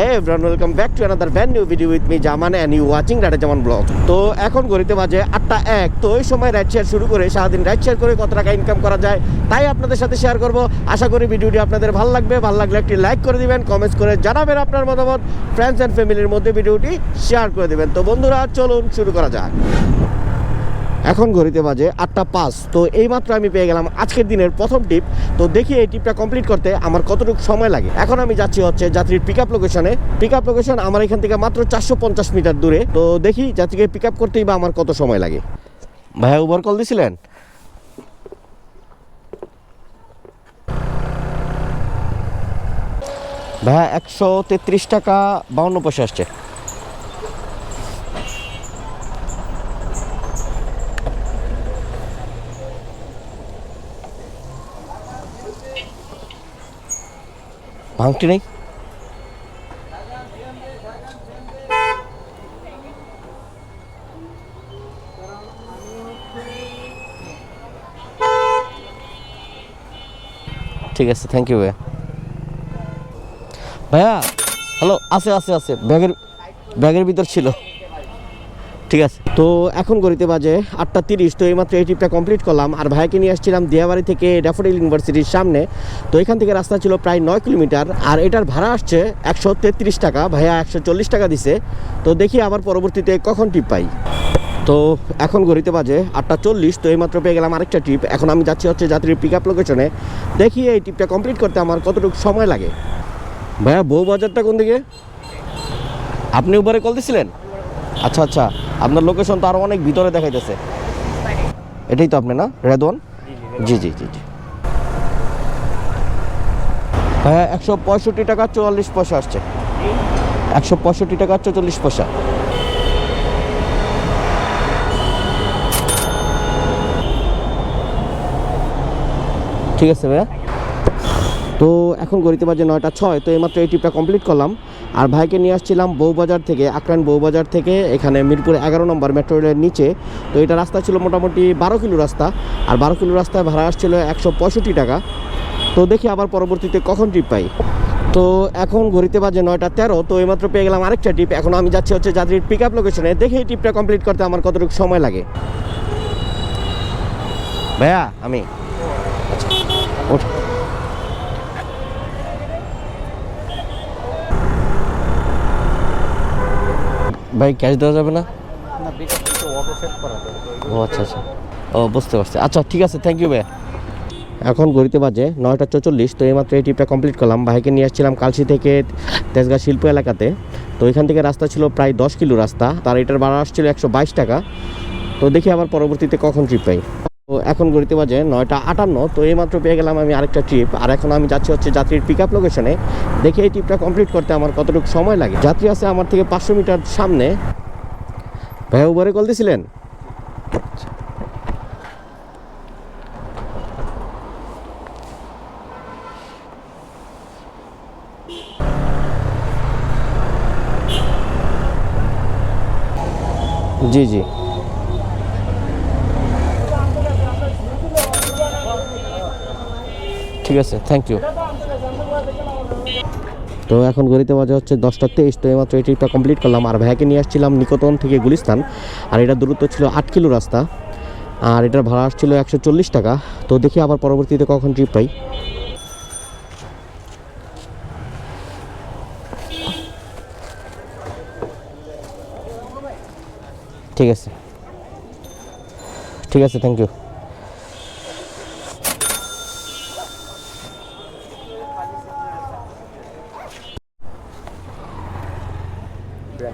Hey everyone, welcome back to another brand new video with me Jaman and you watching Rada Jaman Vlog. তো এখন ঘড়িতে বাজে আটটা এক তো ওই সময় রাইড শেয়ার শুরু করে সারাদিন রাইড শেয়ার করে কত টাকা ইনকাম করা যায় তাই আপনাদের সাথে শেয়ার করব। আশা করি ভিডিওটি আপনাদের ভালো লাগবে ভালো লাগলে একটি লাইক করে দিবেন কমেন্টস করে জানাবেন আপনার মতামত ফ্রেন্ডস অ্যান্ড ফ্যামিলির মধ্যে ভিডিওটি শেয়ার করে দিবেন। তো বন্ধুরা চলুন শুরু করা যাক। এখন ঘড়িতে বাজে আটটা পাঁচ। তো এইমাত্র আমি পেয়ে গেলাম আজকের দিনের প্রথম টিপ। তো দেখি এই টিপটা কমপ্লিট করতে আমার কতটুকু সময় লাগে। এখন আমি যাচ্ছি হচ্ছে যাত্রীর পিক আপ লোকেশনে পিক আপ লোকেশন আমার এখান থেকে মাত্র চারশো পঞ্চাশ মিটার দূরে। তো দেখি যাত্রীকে পিক আপ করতেই বা আমার কত সময় লাগে। ভাইয়া উবার কল দিছিলেন? ভাইয়া একশো তেত্রিশ টাকা বাউন্ন পয়সা আসছে। ভাঙটি নেই। ঠিক আছে থ্যাংক ইউ ভাইয়া। ভাইয়া হ্যালো আছে আছে আছে, ব্যাগের ব্যাগের ভিতর ছিল। ঠিক আছে। তো এখন গড়িতে বাজে আটটা তিরিশ, তো এইমাত্র এই ট্রিপটা কমপ্লিট করলাম। আর ভাইকে নিয়ে আসছিলাম দিয়াবাড়ি থেকে ড্যাফোডিল ইউনিভার্সিটির সামনে। তো এখান থেকে রাস্তা ছিল প্রায় নয় কিলোমিটার, আর এটার ভাড়া আসছে একশো তেত্রিশ টাকা, ভাইয়া একশো চল্লিশ টাকা দিছে। তো দেখি আবার পরবর্তীতে কখন ট্রিপ পাই। তো এখন ঘড়িতে বাজে আটটা চল্লিশ, তো এইমাত্র পেয়ে গেলাম আরেকটা ট্রিপ এখন আমি যাচ্ছি হচ্ছে যাত্রীর পিক আপ লোকেশনে দেখি এই ট্রিপটা কমপ্লিট করতে আমার কতটুকু সময় লাগে। ভাইয়া বউ বাজারটা কোন দিকে? আপনি উপরে কল দিছিলেন? আচ্ছা আচ্ছা। আপনার লোকেশন তো আরও অনেক ভিতরে দেখাইতেছে। এটাই তো আপনি না? রেদওয়ান? জি জি জি জি। হ্যাঁ একশো পঁয়ষট্টি টাকা চুয়াল্লিশ পয়সা আসছে। একশো পঁয়ষট্টি টাকা চল্লিশ পয়সা। ঠিক আছে ভাইয়া? তো এখন গড়িতে বাজে নয়টা ছয়, তো এইমাত্র এই ট্রিপটা কমপ্লিট করলাম। আর ভাইকে নিয়ে আসছিলাম বউবাজার থেকে, আকরান বউবাজার থেকে, এখানে মিরপুর এগারো নম্বর মেট্রো রেলের নিচে। তো এটা রাস্তা ছিল মোটামুটি বারো কিলো রাস্তা, আর বারো কিলো রাস্তায় ভাড়া আসছিল একশো পঁয়ষট্টি টাকা। তো দেখি আবার পরবর্তীতে কখন ট্রিপ পাই। তো এখন ঘড়িতে বাজে নয়টা তেরো, তো এইমাত্র পেয়ে গেলাম আরেকটা ট্রিপ এখন আমি যাচ্ছি হচ্ছে যাত্রীর পিক আপ লোকেশনে দেখি এই ট্রিপটা কমপ্লিট করতে আমার কতটুকু সময় লাগে। ভাইয়া, আমি। আচ্ছা ভাই ক্যাশ দেওয়া যাবে না? ও আচ্ছা আচ্ছা। ও বুঝতে পারছি। আচ্ছা ঠিক আছে থ্যাংক ইউ ভাই এখন ঘড়িতে বাজে নয়টা চৌচল্লিশ তো এইমাত্র এই ট্রিপটা কমপ্লিট করলাম। ভাইকে নিয়ে আসছিলাম কালসি থেকে তেজগাঁ শিল্প এলাকাতে। তো এখান থেকে রাস্তা ছিল প্রায় দশ কিলো রাস্তা। তার এটার ভাড়া আসছিল একশো বাইশ টাকা। তো দেখি আবার পরবর্তীতে কখন ট্রিপ পাই। তো এখন ঘড়িতে বাজে নয়টা আটান্ন, তো এইমাত্র পেয়ে গেলাম আমি আরেকটা ট্রিপ আর এখন আমি যাচ্ছি হচ্ছে যাত্রীর পিক আপ লোকেশনে দেখি এই ট্রিপটা কমপ্লিট করতে আমার কতটুকু সময় লাগে। যাত্রী আছে আমার থেকে পাঁচশো মিটার সামনে। ভাইয়া উবরে কল দিয়েছিলেন জি জি। ঠিক আছে থ্যাংক ইউ তো এখন গড়িতে বাজে হচ্ছে দশটা তেইশ, তো এইমাত্র এই ট্রিপটা কমপ্লিট করলাম। আর ভাইকে নিয়ে আসছিলাম নিকটন থেকে গুলিস্তান। আর এটা দূরত্ব ছিল আট কিলো রাস্তা। আর এটার ভাড়া আসছিল একশো চল্লিশ টাকা। তো দেখি আবার পরবর্তীতে কখন ট্রিপ পাই। ঠিক আছে। ঠিক আছে থ্যাংক ইউ ভাই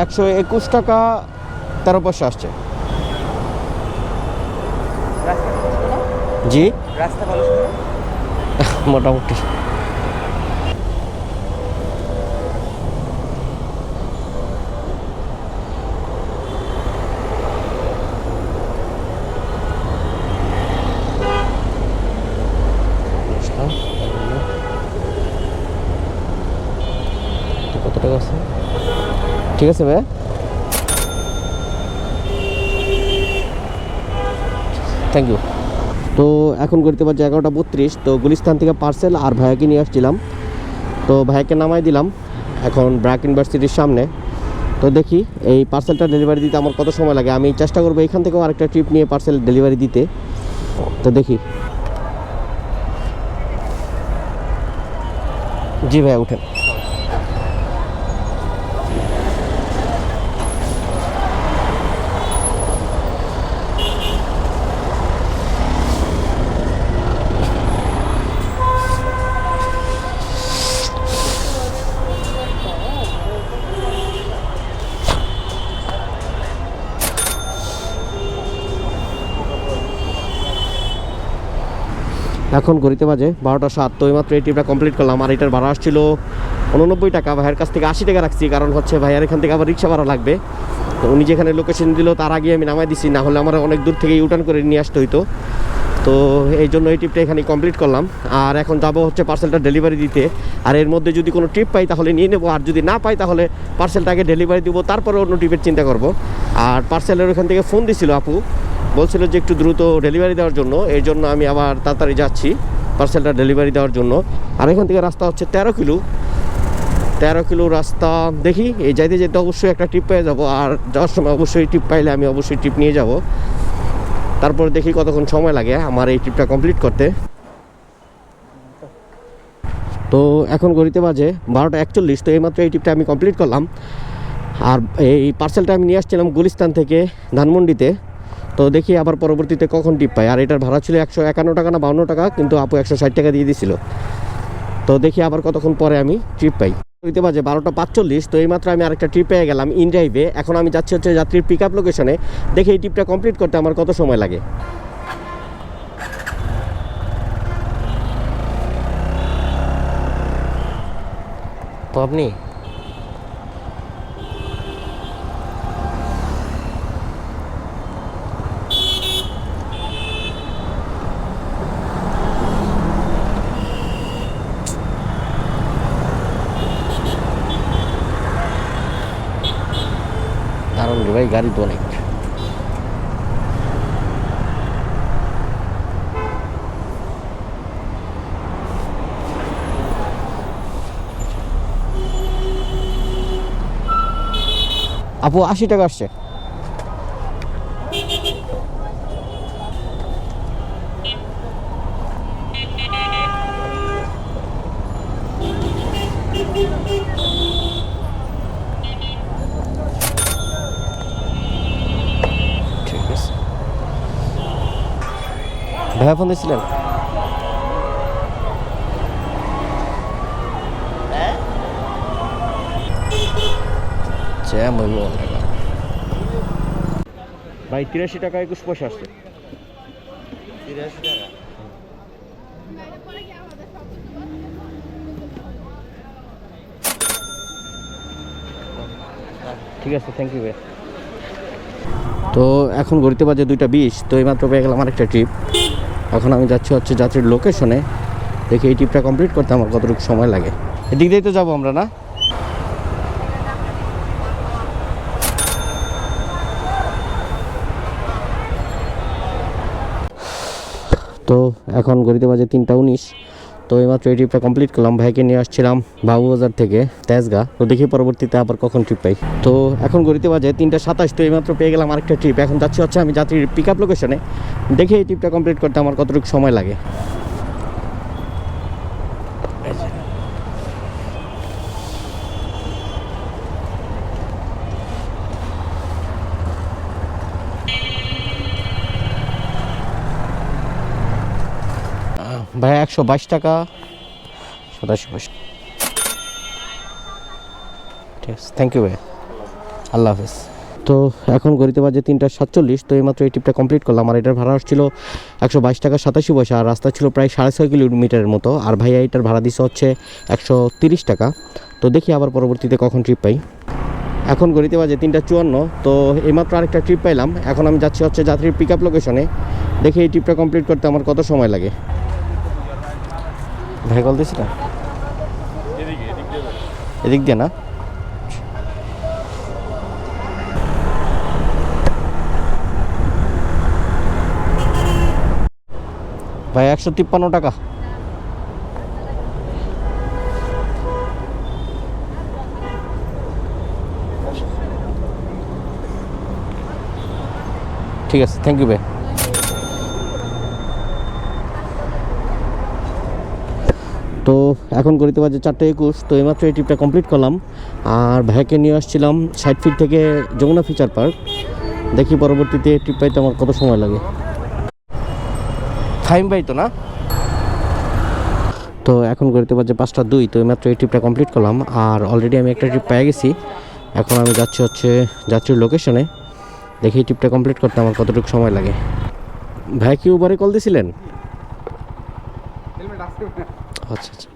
একশো একুশ টাকা তেরো পয়সা আসছে। জি? রাস্তা ভালো মোটামুটি। ঠিক আছে ভাইয়া থ্যাংক ইউ তো এখন করতে পারছি এগারোটা বত্রিশ। তো গুলিস্তান থেকে পার্সেল আর ভাইয়াকে নিয়ে আসছিলাম। তো ভাইয়াকে নামাই দিলাম। এখন ব্র্যাক ইউনিভার্সিটির সামনে। তো দেখি এই পার্সেলটা ডেলিভারি দিতে আমার কত সময় লাগে। আমি চেষ্টা করব এখান থেকেও আরেকটা ট্রিপ নিয়ে পার্সেল ডেলিভারি দিতে। তো দেখি। জি ভাইয়া, উঠেন। এখন ঘড়িতে বাজে বারোটা সাত। তো এইমাত্র এই ট্রিপটা কমপ্লিট করলাম আর এটার ভাড়া আসছিল উননব্বই টাকা। ভাইয়ের কাছ থেকে আশি টাকা রাখছি, কারণ হচ্ছে ভাইয়ার এখান থেকে আবার রিক্সা ভাড়া লাগবে। তো উনি যেখানে লোকেশন দিল, তার আগে আমি নামাই দিছি, না হলে আমার অনেক দূর থেকে ইউটার্ন করে নিয়ে আসতে হইতো। তো এই জন্য এই ট্রিপটা এখানে কমপ্লিট করলাম। আর এখন যাব হচ্ছে পার্সেলটা ডেলিভারি দিতে। আর এর মধ্যে যদি কোনো ট্রিপ পাই, তাহলে নিয়ে নেব। আর যদি না পাই, তাহলে পার্সেলটাকে ডেলিভারি দিব তারপরে অন্য ট্রিপের চিন্তা করব। আর পার্সেলের ওখান থেকে ফোন দিছিল আপু বলছিল যে একটু দ্রুত ডেলিভারি দেওয়ার জন্য এই জন্য আমি আবার তাড়াতাড়ি যাচ্ছি পার্সেলটা ডেলিভারি দেওয়ার জন্য। আর এখান থেকে রাস্তা হচ্ছে তেরো কিলো। তেরো কিলো রাস্তা দেখি, এই যাইতে যেতে অবশ্যই একটা ট্রিপ পেয়ে যাব, আর যাওয়ার সময় অবশ্যই ট্রিপ পাইলে আমি অবশ্যই ট্রিপ নিয়ে যাব। তারপর দেখি কতক্ষণ সময় লাগে আমার এই ট্রিপটা কমপ্লিট করতে। তো এখন গড়িতে বাজে বারোটা একচল্লিশ, তো এইমাত্র এই ট্রিপটা আমি কমপ্লিট করলাম। আর এই পার্সেলটা আমি নিয়ে আসছিলাম গুলিস্তান থেকে ধানমন্ডিতে। তো দেখি আবার পরবর্তীতে কখন টিপ পাই আর এটার ভাড়া ছিল একশো একান্ন টাকা না বাউন্ন টাকা, কিন্তু আপু একশো ষাট টাকা দিয়ে দিছিল। তো দেখি আবার কতক্ষণ পরে আমি ট্রিপ পাই। হইতে বাজে বারোটা পাঁচচল্লিশ, তো এইমাত্র আমি আরেকটা ট্রিপ পেয়ে গেলাম ইন ড্রাইভে। এখন আমি যাচ্ছি হচ্ছে যাত্রীর পিক আপ লোকেশনে দেখি এই ট্রিপটা কমপ্লিট করতে আমার কত সময় লাগে। তো আপনি দারুণ রে ভাই গাড়ি তো অনেক। আপু আশি টাকা আসছে ঠিক আছে ভাইয়া ফোন দিয়েছিলেন। জ্যাম ভাই তিরাশি টাকা একুশ পয়সা আসছে। ঠিক আছে থ্যাংক ইউ ভাই। তো এখন ঘড়িতে বাজে দুইটা বিশ তো এইমাত্র পেয়ে গেলাম আরেকটা ট্রিপ এখন আমি যাচ্ছি হচ্ছে যাত্রীর লোকেশনে দেখি এই ট্রিপটা কমপ্লিট করতে আমার কতটুকু সময় লাগে। এদিক দিয়েই তো যাব আমরা, না? তো এখন গড়িতে বাজে তিনটা উনিশ। তো এইমাত্র এই ট্রিপটা কমপ্লিট করলাম, ভাইকে নিয়ে আসছিলাম বাবুবাজার থেকে তেজগা। তো দেখি পরবর্তীতে আবার কখন ট্রিপ পাই। তো এখন গড়িতে বাজে তিনটা সাতাশ, তো এইমাত্র পেয়ে গেলাম আরেকটা ট্রিপ এখন যাচ্ছি হচ্ছে আমি যাত্রীর পিক আপ লোকেশনে দেখে এই ট্রিপটা কমপ্লিট করতে আমার কতটুকু সময় লাগে ভাই একশো বাইশ টাকা। সাতাশি পয়সা। ঠিক আছে থ্যাংক ইউ ভাই। আল্লাহ হাফেজ। তো এখন গড়িতে বাজে তিনটা সাতচল্লিশ, তো এইমাত্র এই ট্রিপটা কমপ্লিট করলাম। আর এটার ভাড়া আসছিল একশো বাইশ টাকা সাতাশি পয়সা, আর রাস্তা ছিল প্রায় সাড়ে ছয় কিলোমিটারের মতো। আর ভাইয়া এটার ভাড়া দিচ্ছে হচ্ছে একশো তিরিশ টাকা। তো দেখি আবার পরবর্তীতে কখন ট্রিপ পাই। এখন গড়িতে বাজে তিনটা চুয়ান্ন, তো এইমাত্র আরেকটা ট্রিপ পাইলাম। এখন আমি যাচ্ছি হচ্ছে যাত্রীর পিক আপ লোকেশনে দেখি এই ট্রিপটা কমপ্লিট করতে আমার কত সময় লাগে। ভাই কল দিছি না এদিক দিয়ে না? ভাই, একশো তিপ্পান্ন টাকা। ঠিক আছে থ্যাংক ইউ ভাই। তো এখন করিতে বাজে চারটে একুশ, তো এইমাত্র এই ট্রিপটা কমপ্লিট করলাম। আর ভাইকে নিয়ে আসছিলাম ষাট ফিট থেকে যমুনা ফিচার পার্ক দেখি পরবর্তীতে ট্রিপ পাইতে আমার কত সময় লাগে। ফাইম ভাই তো না। তো এখন করিতে বাজে পাঁচটা দুই, তো এইমাত্র এই ট্রিপটা কমপ্লিট করলাম। আর অলরেডি আমি একটা ট্রিপ পেয়ে গেছি। এখন আমি যাচ্ছি হচ্ছে যাত্রীর লোকেশনে দেখি এই ট্রিপটা কমপ্লিট করতে আমার কতটুকু সময় লাগে। ভাই কি উবারে কল দিয়েছিলেন আচ্ছা আচ্ছা।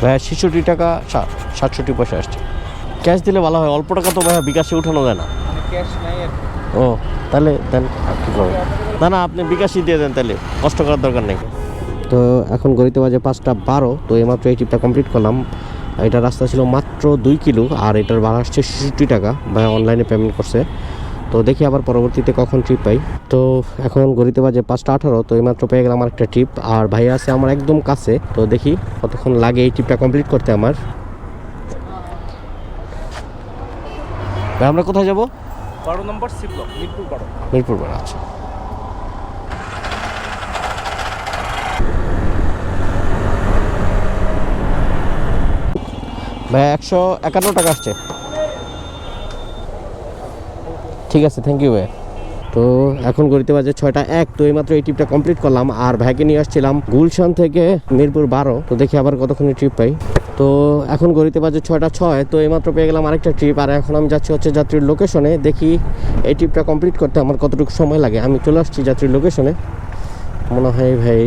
ভাইয়া ছেষট্টি টাকা সাতষট্টি পয়সা আসছে। ক্যাশ দিলে ভালো হয় অল্প টাকা তো ভাইয়া বিকাশে উঠানো যায় না। ক্যাশ নাই আর ও তাহলে দেন আর কি করব না না আপনি বিকাশই দিয়ে দেন তাহলে কষ্ট করার দরকার নেই। তো এখন গড়িতে বাজে পাঁচটা বারো তো এইমাত্র এই ট্রিপটা কমপ্লিট করলাম। এটা রাস্তা ছিল মাত্র দুই কিলো আর এটার ভাড়া আসছে ছেষট্টি টাকা। ভাইয়া অনলাইনে পেমেন্ট করছে। তো দেখি আবার পরবর্তীতে কখন ট্রিপ পাই। তো এখন গড়িতে বাজে পাঁচটা আঠারো তো এইমাত্র পেয়ে গেলাম আমার একটা ট্রিপ আর ভাইয়া আছে আমার একদম কাছে তো দেখি কতক্ষণ লাগে এই ট্রিপটা কমপ্লিট করতে আমার। আমরা কোথায় যাব? বারো নম্বর সি ব্লক মিরপুর বারো। মিরপুর বাড়ি আচ্ছা। ভাই একশো একান্ন টাকা আসছে। ঠিক আছে থ্যাংক ইউ ভাই। তো এখন গড়িতে বাজে ছয়টা এক তো এইমাত্র এই ট্রিপটা কমপ্লিট করলাম আর ভাইকে নিয়ে আসছিলাম গুলশান থেকে মিরপুর বারো। তো দেখি আবার কতক্ষণে ট্রিপ পাই। তো এখন গড়িতে বাজে ছয়টা ছয় তো এইমাত্র পেয়ে গেলাম আরেকটা ট্রিপ আর এখন আমি যাচ্ছি হচ্ছে যাত্রীর লোকেশনে দেখি এই ট্রিপটা কমপ্লিট করতে আমার কতটুকু সময় লাগে। আমি চলে আসছি যাত্রীর লোকেশনে মনে হয় ভাই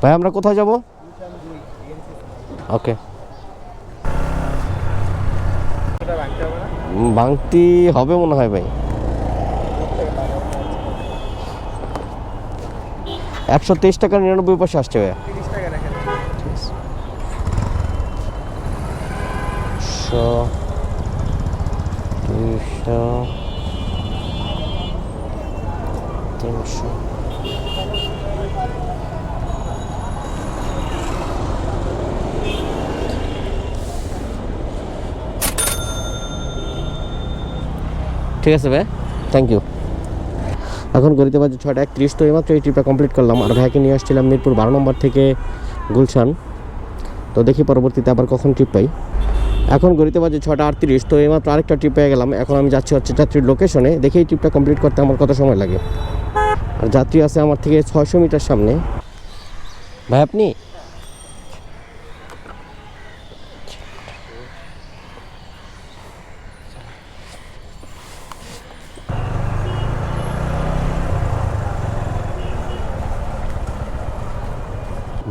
ভাই আমরা কোথায় যাব? ওকে ভাঙতে হবে মনে হয় ভাই। একশো তেইশ টাকা নিরানব্বই পয়সা আসছে ভাই তিনশো। ঠিক আছে ভাই? থ্যাংক ইউ এখন গড়িতে বাজে ছয়টা একত্রিশ, তো এইমাত্র এই ট্রিপটা কমপ্লিট করলাম। আর ভাইকে নিয়ে আসছিলাম মিরপুর বারো নম্বর থেকে গুলশান। তো দেখি পরবর্তীতে আবার কখন ট্রিপ পাই। এখন গড়িতে বাজে ছটা আটত্রিশ, তো এইমাত্র আরেকটা ট্রিপ পেয়ে গেলাম। এখন আমি যাচ্ছি হচ্ছে যাত্রীর লোকেশনে দেখি এই ট্রিপটা কমপ্লিট করতে আমার কত সময় লাগে। আর যাত্রী আছে আমার থেকে ছয়শো মিটার সামনে। ভাই, আপনি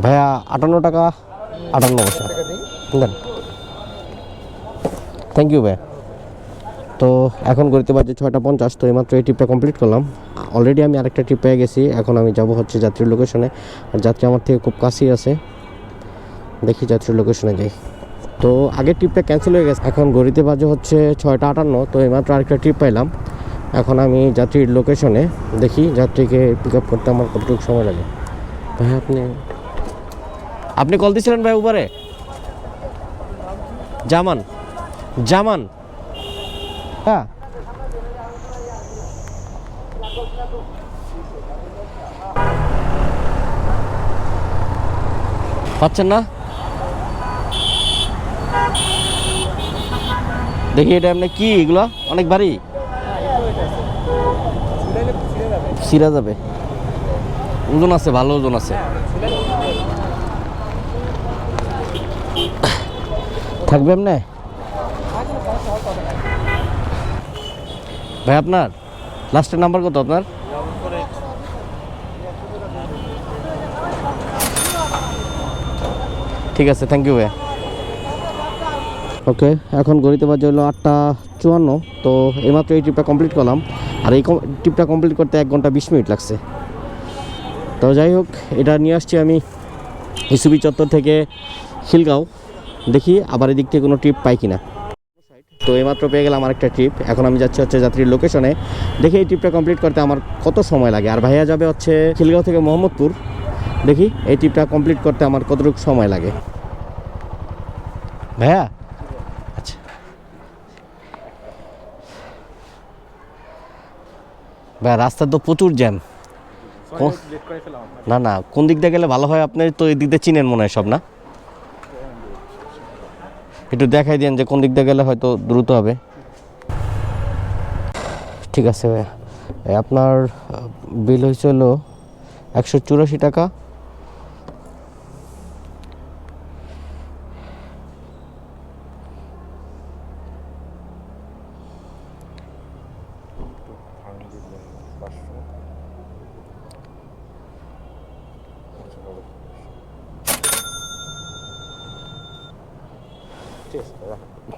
ভাইয়া আটান্ন টাকা, আটান্ন পয়সা। দেন থ্যাংক ইউ ভাই। তো এখন করতে পারছি ছয়টা পঞ্চাশ, তো এইমাত্র এই ট্রিপটা কমপ্লিট করলাম। অলরেডি আমি আরেকটা ট্রিপ পেয়ে গেছি। এখন আমি যাব হচ্ছে যাত্রীর লোকেশনে আর যাত্রী আমার থেকে খুব কাছেই আছে। দেখি যাত্রীর লোকেশনে যাই। তো আগের ট্রিপটা ক্যান্সেল হয়ে গেছে। এখন গড়িতে বাজে হচ্ছে ছয়টা আটান্ন, তো এইমাত্র আরেকটা ট্রিপ পাইলাম। এখন আমি যাত্রীর লোকেশনে দেখি যাত্রীকে পিক আপ করতে আমার কতটুকু সময় লাগে। ভাই, আপনি আপনি কল দিয়েছিলেন ভাই উপরে? জামান জামান। হ্যাঁ। পাচ্ছেন না? দেখি এটা এমনি কি এগুলো? অনেক ভারী। সিরা যাবে। ওজন আছে ভালো ওজন আছে। থাকবে এমনি ভাই, আপনার লাস্টের নাম্বার কত আপনার? ঠিক আছে থ্যাংক ইউ ভাই। ওকে এখন গড়িতে বাজে হলো আটটা চুয়ান্ন, তো এইমাত্র এই ট্রিপটা কমপ্লিট করলাম। আর এই ট্রিপটা কমপ্লিট করতে এক ঘণ্টা বিশ মিনিট লাগছে। তো যাই হোক, এটা নিয়ে আসছি আমি ইসুবি চত্বর থেকে খিলগাঁও দেখি আবার এদিক থেকে কোনো ট্রিপ পাই কিনা। তো এইমাত্র পেয়ে গেলাম আমার একটা ট্রিপ এখন আমি যাচ্ছি হচ্ছে যাত্রীর লোকেশনে দেখি এই ট্রিপটা কমপ্লিট করতে আমার কত সময় লাগে। আর ভাইয়া যাবে হচ্ছে খিলগাঁও থেকে মোহাম্মদপুর। দেখি এই ট্রিপটা কমপ্লিট করতে আমার কতটুকু সময় লাগে। ভাইয়া? আচ্ছা। ভাইয়া রাস্তা তো প্রচুর জ্যাম। না না কোন দিক দিয়ে গেলে ভালো হয়? আপনি তো এই দিক দিয়ে চিনেন মনে হয় সব না? একটু দেখাই দেন যে কোন দিক দিয়ে গেলে হয়তো দ্রুত হবে। ঠিক আছে ভাইয়া। আপনার বিল হয়েছিল একশো চুরাশি টাকা।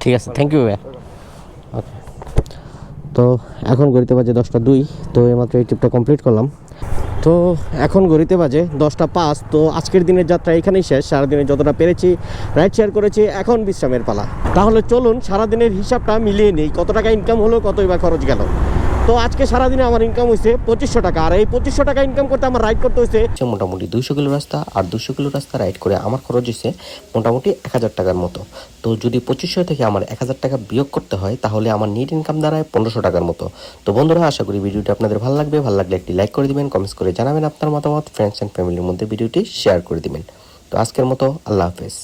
ঠিক আছে থ্যাংক ইউ ভাইয়া। ওকে তো এখন গড়িতে বাজে দশটা দুই, তো এইমাত্র এই ট্রিপটা কমপ্লিট করলাম। তো এখন ঘড়িতে বাজে দশটা পাঁচ, তো আজকের দিনের যাত্রা এখানেই শেষ। সারাদিনে যতটা পেরেছি রাইড শেয়ার করেছি, এখন বিশ্রামের পালা। তাহলে চলুন, সারাদিনের হিসাবটা মিলিয়ে নিই, কত টাকা ইনকাম হলো, কতই বা খরচ গেল। তো আজকে সারাদিনে আমার ইনকাম হয়েছে পঁচিশশো টাকা। আর এই পঁচিশশো টাকা ইনকাম করতে আমার রাইড করতে হয়েছে হচ্ছে মোটামুটি দুইশো কিলো রাস্তা আর দুশো কিলো রাস্তা রাইড করে আমার খরচ হয়েছে মোটামুটি এক হাজার টাকার মতো। তো যদি পঁচিশশো থেকে আমার এক হাজার টাকা বিয়োগ করতে হয়, তাহলে আমার নেট ইনকাম দাঁড়ায় পনেরোশো টাকার মতো। তো বন্ধুরা, আশা করি ভিডিওটি আপনাদের ভালো লাগবে। ভালো লাগলে একটি লাইক করে দিবেন কমেন্টস করে জানাবেন আপনার মতামত ফ্রেন্ডস অ্যান্ড ফ্যামিলির মধ্যে ভিডিওটি শেয়ার করে দিবেন। তো আজকের মতো আল্লাহ হাফেজ।